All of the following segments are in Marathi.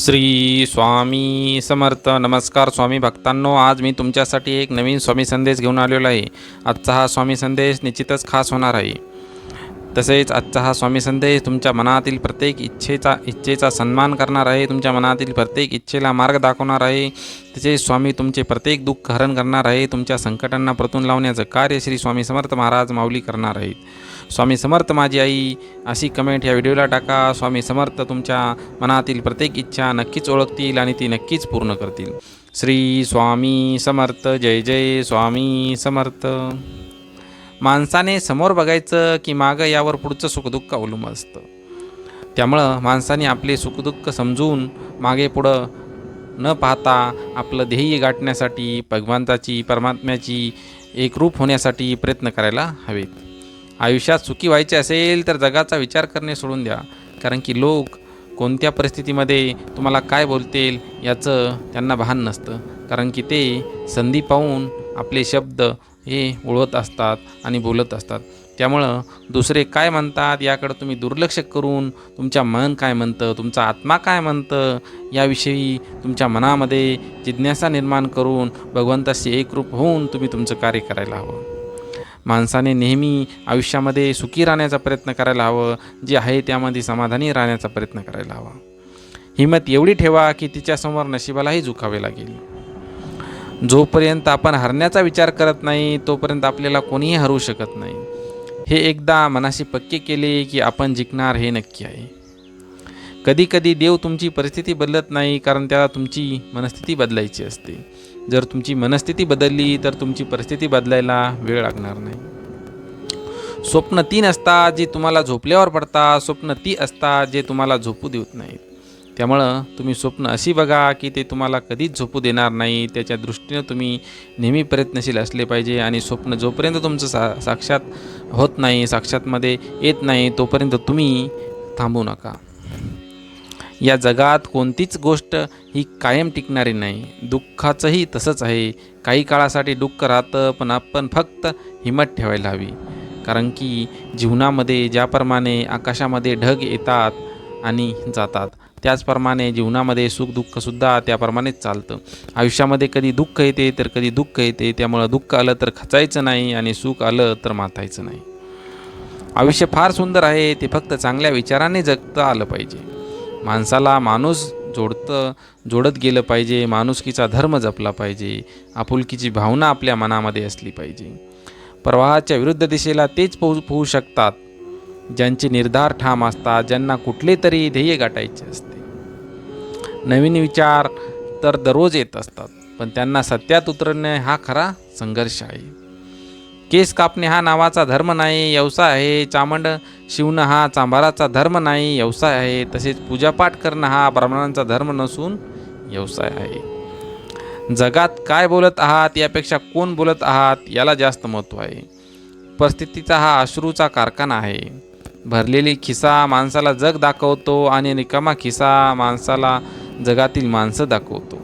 श्री स्वामी समर्थ. नमस्कार स्वामी भक्तांनो आज मी तुमच्यासाठी एक नवीन स्वामी संदेश घेऊन आलेलो आहे. आजचा हा स्वामी संदेश निश्चितच खास होणार आहे. तसेच आजचा हा स्वामी संदेश तुमच्या मनातील प्रत्येक इच्छेचा इच्छेचा सन्मान करणार आहे तुमच्या मनातील प्रत्येक इच्छेला मार्ग दाखवणार आहे. तसेच स्वामी तुमचे प्रत्येक दुःख हरण करणार आहे तुमच्या संकटांना परतून लावण्याचं कार्य श्री स्वामी समर्थ महाराज माऊली करणार आहेत. स्वामी समर्थ माझी आई अशी कमेंट या व्हिडिओला टाका. स्वामी समर्थ तुमच्या मनातील प्रत्येक इच्छा नक्कीच ओळखतील आणि ती नक्कीच पूर्ण करतील. श्री स्वामी समर्थ जय जय स्वामी समर्थ. माणसाने समोर बघायचं की मागं यावर पुढचं सुखदुःख अवलंबून असतं. त्यामुळं माणसाने आपले सुखदुःख समजून मागे पुढं न पाहता आपलं ध्येय गाठण्यासाठी भगवंताची परमात्म्याची एकरूप होण्यासाठी प्रयत्न करायला हवेत. आयुष्यात सुखी व्हायचे असेल तर जगाचा विचार करणे सोडून द्या. कारण की लोक कोणत्या परिस्थितीमध्ये तुम्हाला काय बोलतील याचं त्यांना भान नसतं. कारण की ते संधी पाहून आपले शब्द हे ओळवत असतात आणि बोलत असतात. त्यामुळं दुसरे काय म्हणतात याकडं तुम्ही दुर्लक्ष करून तुमच्या मन काय म्हणतं तुमचा आत्मा काय म्हणतं याविषयी तुमच्या मनामध्ये जिज्ञासा निर्माण करून भगवंताशी एकरूप होऊन तुम्ही तुमचं कार्य करायला हवं. माणसाने नेहमी आयुष्यामध्ये सुखी राहण्याचा प्रयत्न करायला हवं. जे आहे त्यामध्ये समाधानी राहण्याचा प्रयत्न करायला हवा. हिंमत एवढी ठेवा की तिच्यासमोर नशिबालाही झुकावे लागेल. जोपर्यंत आपण हरण्याचा विचार करत नाही तोपर्यंत आपल्याला कोणीही हरवू शकत नाही. हे एकदा मनाशी पक्के केले की आपण जिंकणार हे नक्की आहे. कधी कधी देव तुमची परिस्थिती बदलत नाही कारण त्याला तुमची मनस्थिती बदलायची असते. जर तुमची मनस्थिती बदलली तर तुमची परिस्थिती बदलायला वेळ लागणार नाही. स्वप्न तीन असतात जे तुम्हाला झोपल्यावर पडतात स्वप्न ती असतात जे तुम्हाला झोपू देत नाहीत. त्यामुळं तुम्ही स्वप्न अशी बघा की ते तुम्हाला कधीच झोपू देणार नाही. त्याच्या दृष्टीनं तुम्ही नेहमी प्रयत्नशील असले पाहिजे आणि स्वप्न जोपर्यंत तुमचं सा साक्षात होत नाही साक्षातमध्ये येत नाही तोपर्यंत तुम्ही थांबू नका. या जगात कोणतीच गोष्ट ही कायम टिकणारी नाही. दुःखाचंही तसंच आहे. काही काळासाठी दुःख राहतं पण आपण फक्त हिंमत ठेवायला हवी. कारण की जीवनामध्ये ज्याप्रमाणे आकाशामध्ये ढग येतात आणि जातात त्याचप्रमाणे जीवनामध्ये सुख दुःखसुद्धा त्याप्रमाणेच चालतं. आयुष्यामध्ये कधी दुःख येते तर कधी दुःख येते. त्यामुळं दुःख आलं तर खचायचं नाही आणि सुख आलं तर मातायचं नाही. आयुष्य फार सुंदर आहे ते फक्त चांगल्या विचाराने जगता आलं पाहिजे. माणसाला माणूस जोडतं जोडत गेलं पाहिजे माणुसकीचा धर्म जपला पाहिजे आपुलकीची भावना आपल्या मनामध्ये असली पाहिजे. प्रवाहाच्या विरुद्ध दिशेला तेच पोहू पोहू शकतात. ज्यांचे निर्धार ठाम असतात ज्यांना कुठले तरी ध्येय गाठायचे असते. नवीन विचार तर दररोज येत असतात पण त्यांना सत्यात उतरणे हा खरा संघर्ष आहे. केस कापणे हा नावाचा धर्म नाही व्यवसाय आहे चामंड शिवणं हा चांभाराचा धर्म नाही व्यवसाय आहे. तसेच पूजापाठ करणं हा ब्राह्मणांचा धर्म नसून व्यवसाय आहे. जगात काय बोलत आहात यापेक्षा कोण बोलत आहात याला जास्त महत्त्व आहे. परिस्थितीचा हा अश्रूचा कारखाना आहे. भरलेली खिसा माणसाला जग दाखवतो आणि निकामा खिसा माणसाला जगातील माणसं दाखवतो.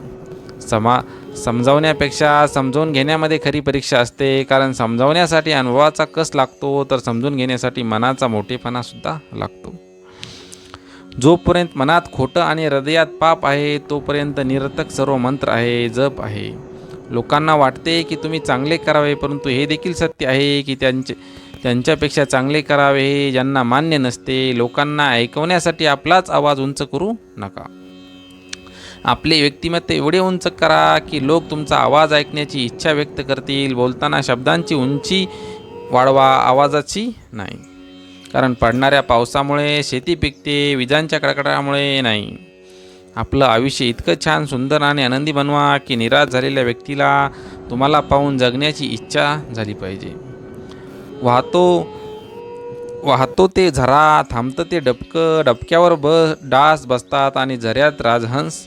समा समजावण्यापेक्षा समजावून घेण्यामध्ये खरी परीक्षा असते. कारण समजावण्यासाठी अनुभवाचा कस लागतो तर समजून घेण्यासाठी मनाचा मोठेपणासुद्धा लागतो. जोपर्यंत मनात खोटं आणि हृदयात पाप आहे तोपर्यंत निरर्थक सर्व मंत्र आहे जप आहे. लोकांना वाटते की तुम्ही चांगले करावे परंतु हे देखील सत्य आहे की त्यांचे त्यांच्यापेक्षा चांगले करावे हे ज्यांना मान्य नसते. लोकांना ऐकवण्यासाठी आपलाच आवाज उंच करू नका. आपले व्यक्तिमत्व एवढे उंच करा की लोक तुमचा आवाज ऐकण्याची इच्छा व्यक्त करतील. बोलताना शब्दांची उंची वाढवा आवाजाची नाही. कारण पडणाऱ्या पावसामुळे शेती पिकते विजांच्या कडकडामुळे नाही. आपलं आयुष्य इतकं छान सुंदर आणि आनंदी बनवा की निराश झालेल्या व्यक्तीला तुम्हाला पाहून जगण्याची इच्छा झाली पाहिजे. वाहतो वाहतो ते झरा थांबतं ते डबकं डबक्यावर ब डास बसतात आणि झऱ्यात राजहंस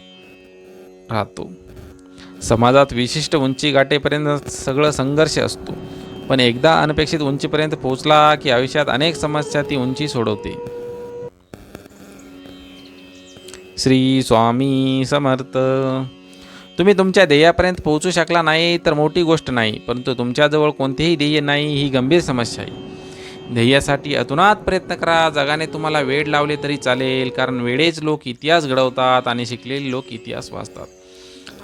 राहतो. समाजात विशिष्ट उंची गाठेपर्यंत सगळं संघर्ष असतो. पण एकदा अनपेक्षित उंचीपर्यंत पोहोचला की आयुष्यात अनेक समस्या ती उंची सोडवते. श्री स्वामी समर्थ तुम्ही तुमच्या ध्येयापर्यंत पोहोचू शकला नाही तर मोठी गोष्ट नाही परंतु तुमच्याजवळ कोणतेही ध्येय नाही ही गंभीर समस्या आहे. ध्येयासाठी अतुनात प्रयत्न करा जगाने तुम्हाला वेळ लावले तरी चालेल कारण वेळेच लोक इतिहास घडवतात आणि शिकलेले लोक इतिहास वाचतात.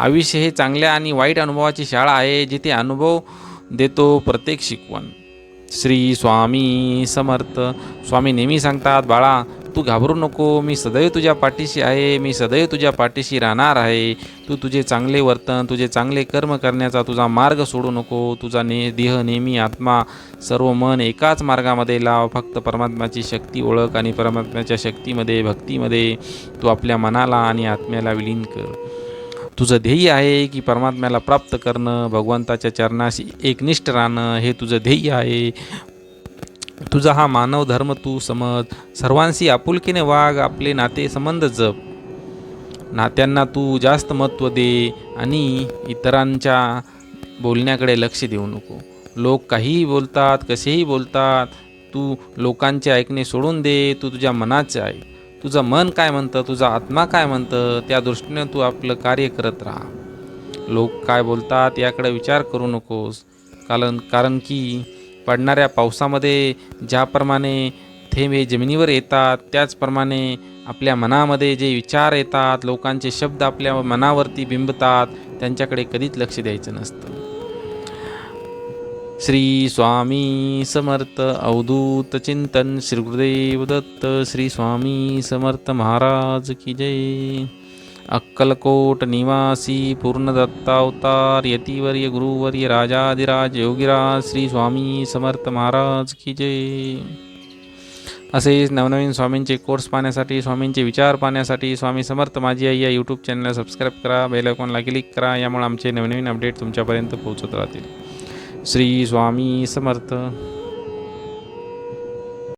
आयुष्य हे चांगल्या आणि वाईट अनुभवाची शाळा आहे जिथे अनुभव देतो प्रत्येक शिकवण. श्री स्वामी समर्थ. स्वामी नेहमी सांगतात बाळा तू घाबरू नको. मी सदैव तुझ्या पाठीशी आहे. मी सदैव तुझ्या पाठीशी राहणार आहे. तू तुझे चांगले वर्तन तुझे चांगले कर्म करण्याचा तुझा मार्ग सोडू नको. तुझा ने देह नेहमी आत्मा सर्व मन एकाच मार्गामध्ये लाव. फक्त परमात्म्याची शक्ती ओळख आणि परमात्म्याच्या शक्तीमध्ये भक्तीमध्ये तू आपल्या मनाला आणि आत्म्याला विलीन कर. तुझं ध्येय आहे की परमात्म्याला प्राप्त करणं भगवंताच्या चरणाशी एकनिष्ठ राहणं हे तुझं ध्येय आहे. तुझा हा मानव धर्म तू समज. सर्वांशी आपुलकीने वाघ आपले नाते संबंध जप. नात्यांना तू जास्त महत्त्व दे आणि इतरांच्या बोलण्याकडे लक्ष देऊ नको. लोक काहीही बोलतात कसेही बोलतात तू लोकांचे ऐकणे सोडून दे तू तुझ्या मनाचे आहे तुझं मन काय म्हणतं तुझा आत्मा काय म्हणतं त्या दृष्टीने तू आपलं कार्य करत राहा. लोक काय बोलतात याकडे विचार करू नकोस. कारण कारण की पडणाऱ्या पावसामध्ये ज्याप्रमाणे थेंब हे जमिनीवर येतात त्याचप्रमाणे आपल्या मनामध्ये जे विचार येतात लोकांचे शब्द आपल्या मनावरती बिंबतात त्यांच्याकडे कधीच लक्ष द्यायचं नसतं. श्री स्वामी समर्थ अवधूत चिंतन श्री गुरुदेव दत्त श्री स्वामी समर्थ महाराज की जय। अक्कलकोट निवासी पूर्णदत्तावतार यतिवर्य गुरुवर्य राजाधिराज योगीराज श्री स्वामी समर्थ महाराज की जय। असेच नवनवीन स्वामींचे कोर्स पाहण्यासाठी स्वामींचे विचार पाहण्यासाठी स्वामी समर्थ माझी आई या यूट्यूब चॅनलला सबस्क्राईब करा बेल आयकॉनला क्लिक करा यामुळे आमचे नवनवीन अपडेट तुमच्यापर्यंत पोहोचत राहतील. श्री स्वामी समर्थ.